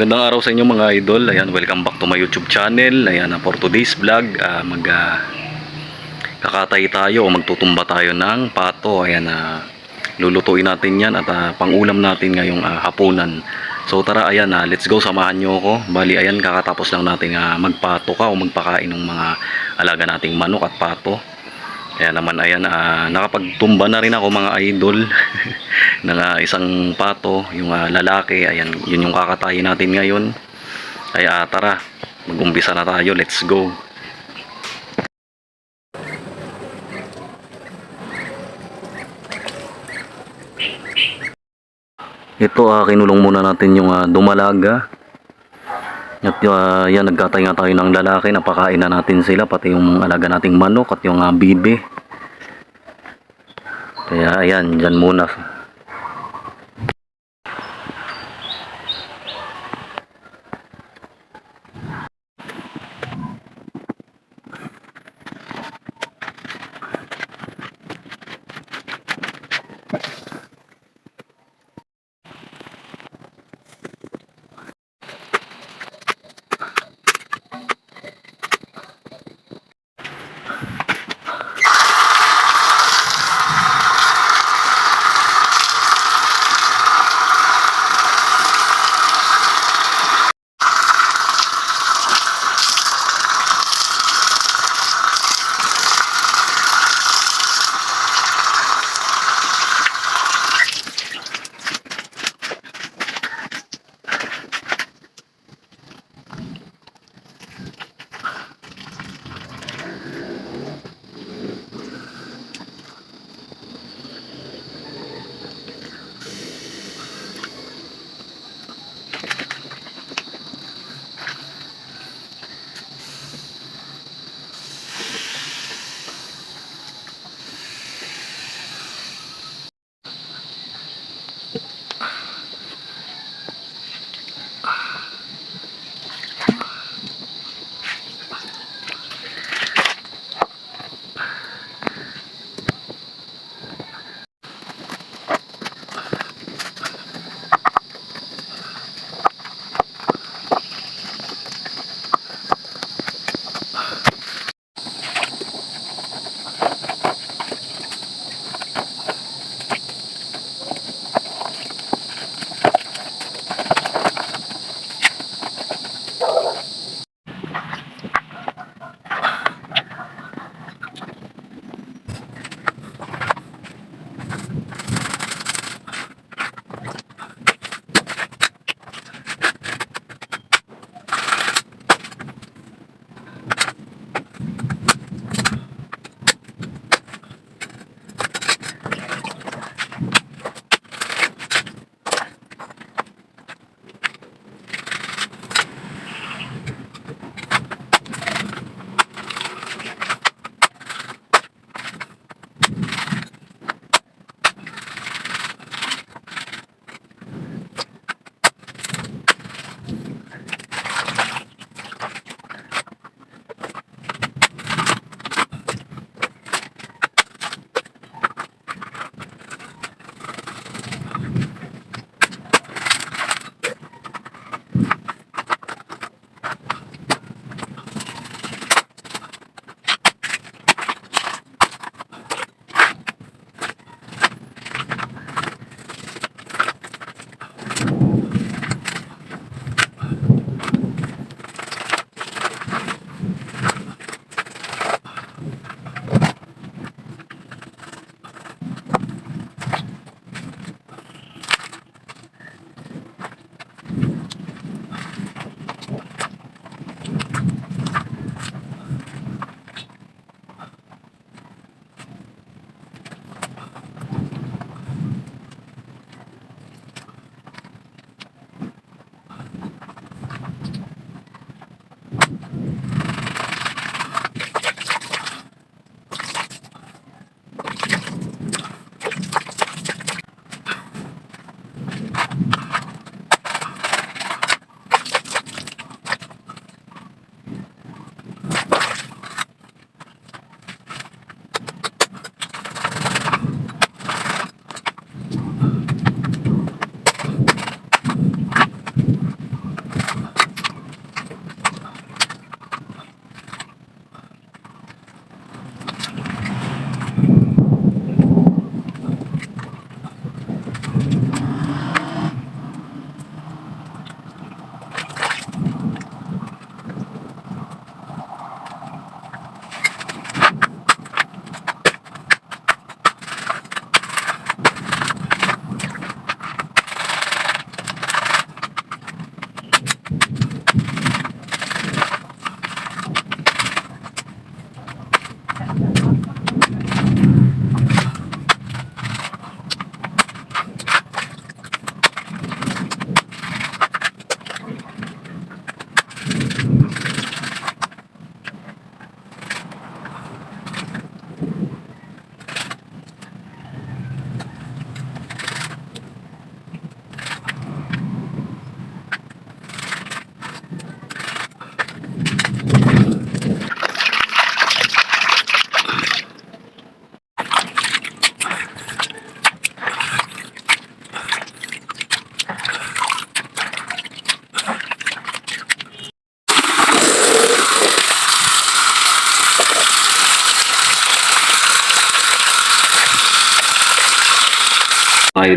Magandang araw sa inyo mga idol. Ayan, welcome back to my YouTube channel. Ayan, for today's vlog, ah, mag ah, kakatay tayo o magtutumba tayo ng pato. Ayan, ah, lulutuin natin yan at ah, pangulam natin ngayong ah, hapunan. So tara, ayan, ah, let's go, samahan nyo ako. Bali, ayan, kakatapos lang natin ah, magpato ka o magpakain ng mga alaga nating manok at pato. Kaya naman ayan, ah, nakapagtumba na rin ako mga idol ng ah, isang pato, yung ah, lalaki. Ayan, yun yung kakatayin natin ngayon. Kaya tara, mag-umpisa na tayo. Let's go. Ito, ah, kinulong muna natin yung ah, dumalaga. At uh, yan, nagkatay nga tayo ng lalaki, napakain na natin sila, pati yung alaga nating manok at yung uh, bibe. Kaya ayan, dyan muna.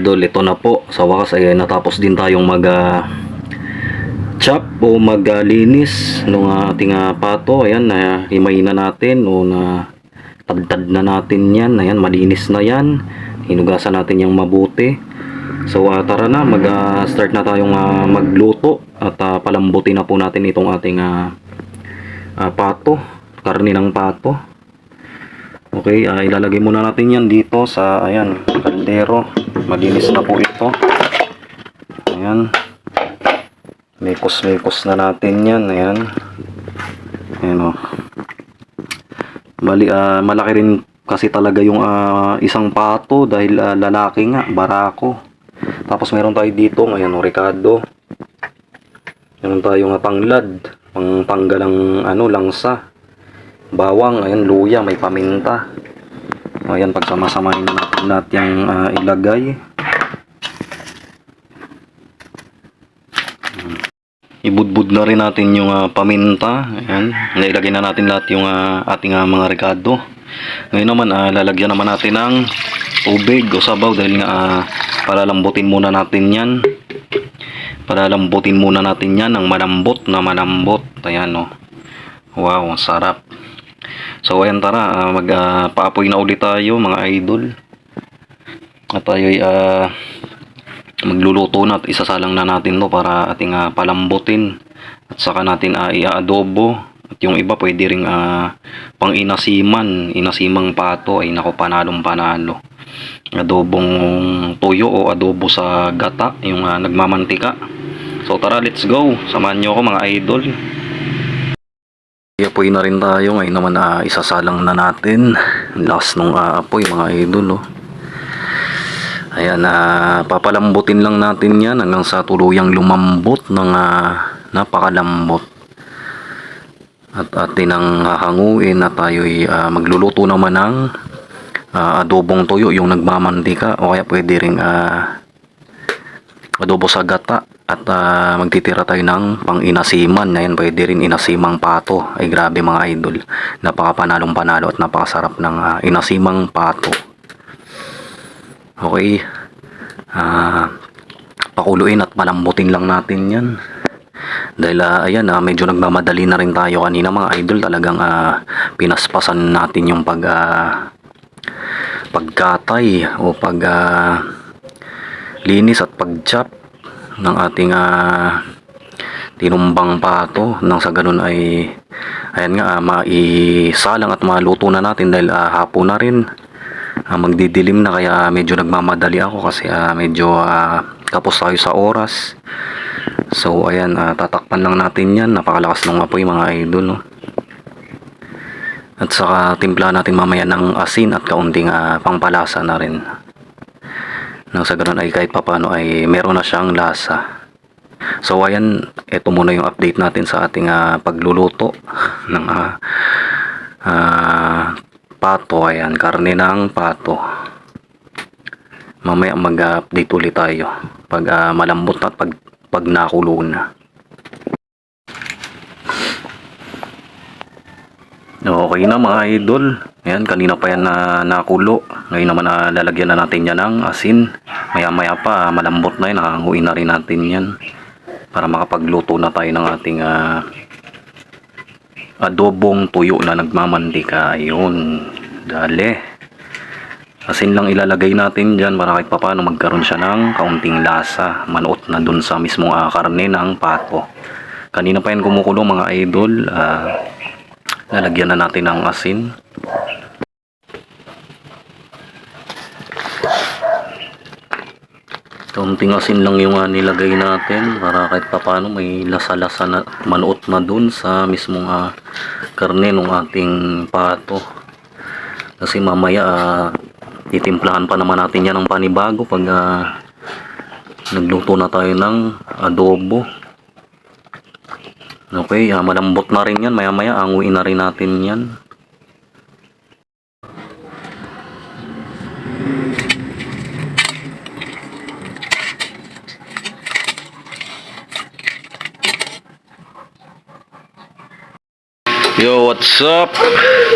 Idol, ito na po. Sa wakas ay natapos din tayong mag ah, chop o maglinis ng ating ah, pato. Ayan, na himay na natin o na tagtad na natin yan. Ayan, malinis na yan. Hinugasan natin yung mabuti. So ah, tara na, mag-start na tayong ah, magluto at ah, palambutin na po natin itong ating ah, ah, pato, karne ng pato. Okay, ah, ilalagay muna natin yan dito sa, ayan, kaldero. Malinis na po ito. Ayan. Mekos-mekos na natin yan. Ayan. Ayan o. Bali, ah, malaki rin kasi talaga yung ah, isang pato dahil ah, lalaki nga, barako. Tapos meron tayo dito, ngayon, o, Ricardo. Meron tayong ah, panglad, pang tanggalang ano, langsa bawang, ayan, luya, may paminta. Ayan, pagsama-samahin na natin lahat yung ah, ilagay. Ibudbud na rin natin yung ah, paminta. Ayan, nailagay na natin lahat yung ah, ating ah, mga rekado. Ngayon naman, ah, lalagyan naman natin ng tubig o sabaw dahil nga ah, palalambutin muna natin yan. Palalambutin muna natin yan ng malambot na malambot. Ayan, oh. Wow, sarap. So ayan tara, ah, mag-paapoy na ulit tayo mga idol. At tayo ay ah, magluluto na at isasalang na natin to para ating ah, palambutin. At saka natin uh, i-adobo. At yung iba pwede ring ah, pang inasiman, inasimang pato ay nako panalong panalo. Adobong tuyo o adobo sa gata, yung ah, nagmamantika. So tara, let's go. Samahan nyo ako mga idol. Apoy na rin tayo. Ngayon naman ah, isasalang na natin. Last nung ah, apoy mga idol oh. Ayan na papalambutin lang natin yan hanggang sa tuluyang lumambot ng ah, napakalambot. At atin ang hahanguin at tayo'y ah, magluluto naman ng ah, adobong tuyo yung nagmamantika. O kaya pwede ring ah, adobo sa gata at ah, magtitira tayo ng pang inasiman ngayon pwede rin inasimang pato. Ay grabe mga idol. Napakapanalong panalo at napakasarap ng ah, inasimang pato. Okay. Ah pakuluin at palambutin lang natin yan. Dahil ah, ayan ah, medyo nagmamadali na rin tayo kanina mga idol. Talagang ah, pinaspasan natin yung pag ah, pagkatay o pag ah, linis at pag-chop ng ating ah, tinumbang pato nang sa ganun ay ayan nga ah, maisalang at maluto na natin dahil ah, hapon na rin. Ah, magdidilim na kaya medyo nagmamadali ako kasi ah, medyo ah, kapos tayo sa oras. So ayan ah, tatakpan lang natin yan. Napakalakas ng apoy mga idol no? at saka timpla natin mamaya ng asin at kaunting ah, pangpalasa na rin nang sa ganun ay kahit papano ay meron na siyang lasa. So ayan, ito muna yung update natin sa ating ah, pagluluto ng ah, ah, pato. Ayan, karne ng pato. Mamaya mag-update ulit tayo pag ah, malambot at pag, pag nakulo na. Okay na mga idol. Ayan, kanina pa yan na nakulo. Ngayon naman na lalagyan na natin yan ng asin. Maya maya pa, malambot na yun. Nakahanguin na rin natin yan. Para makapagluto na tayo ng ating ah, adobong tuyo na nagmamandika. Ayun. Dali. Asin lang ilalagay natin dyan para kahit papano magkaroon siya ng kaunting lasa. Manuot na dun sa mismong ah, karne ng pato. Kanina pa yan kumukulo mga idol. Ah, lalagyan na natin ng asin. Kaunting asin lang yung ah, nilagay natin para kahit papano may lasa-lasa na manuot na dun sa mismong ah, karne ng ating pato. Kasi mamaya ah, titimplahan pa naman natin yan ng panibago pag ah, nagluto na tayo ng adobo. Okay, ah, malambot na rin yan. Maya-maya anguin na rin natin yan. Yo, what's up?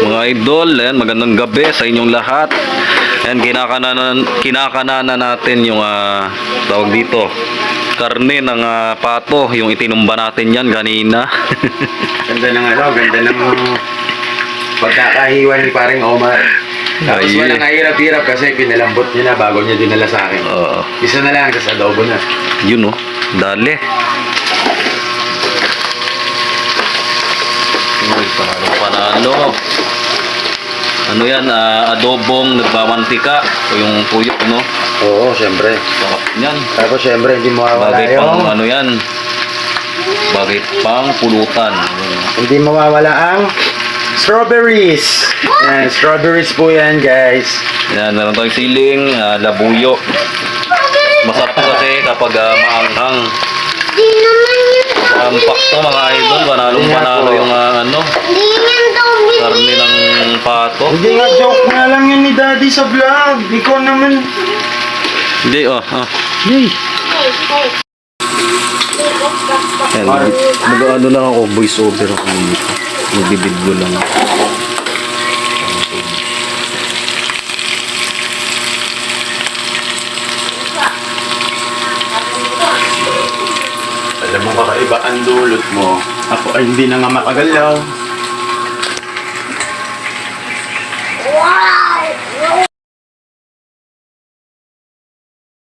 Mga idol, ayan, magandang gabi sa inyong lahat. Yan, kinakananan, kinakananan natin yung ah, tawag dito. Karne ng ah, pato, yung itinumba natin yan kanina. Ganda ng ano, ganda ng pagkakahiwa ni paring Omar. Tapos Ay. walang kahirap-hirap kasi pinalambot niya na bago niya dinala sa akin. Oo. Isa na lang, sa adobo na. Yun oh, dali. Panalo panalo. Ano yan, ah, adobong nagmamantika. O yung tuyo, no? Oo, syempre. Sarap niyan. Tapos syempre, hindi mawawala Bagay pang yung... ano yan. Bagay pang pulutan. Hindi mawawala ang strawberries. Yan, strawberries po yan, guys. Yan, meron tayong siling, ah, labuyo. Masarap kasi kapag ah, maanghang. Di naman yun. Ampak to mga idol. Panalong panalo yung ah, ano, yan karne ng pato. Hindi nga, joke nga lang yun ni Daddy sa vlog. Ikaw naman. Hindi, oh. ah. Yay. Yan, mag, mag ano lang ako, voice over ako. Magbibidyo lang ako. Mo kakaiba ang dulot mo. Ako ay hindi na nga makagalaw.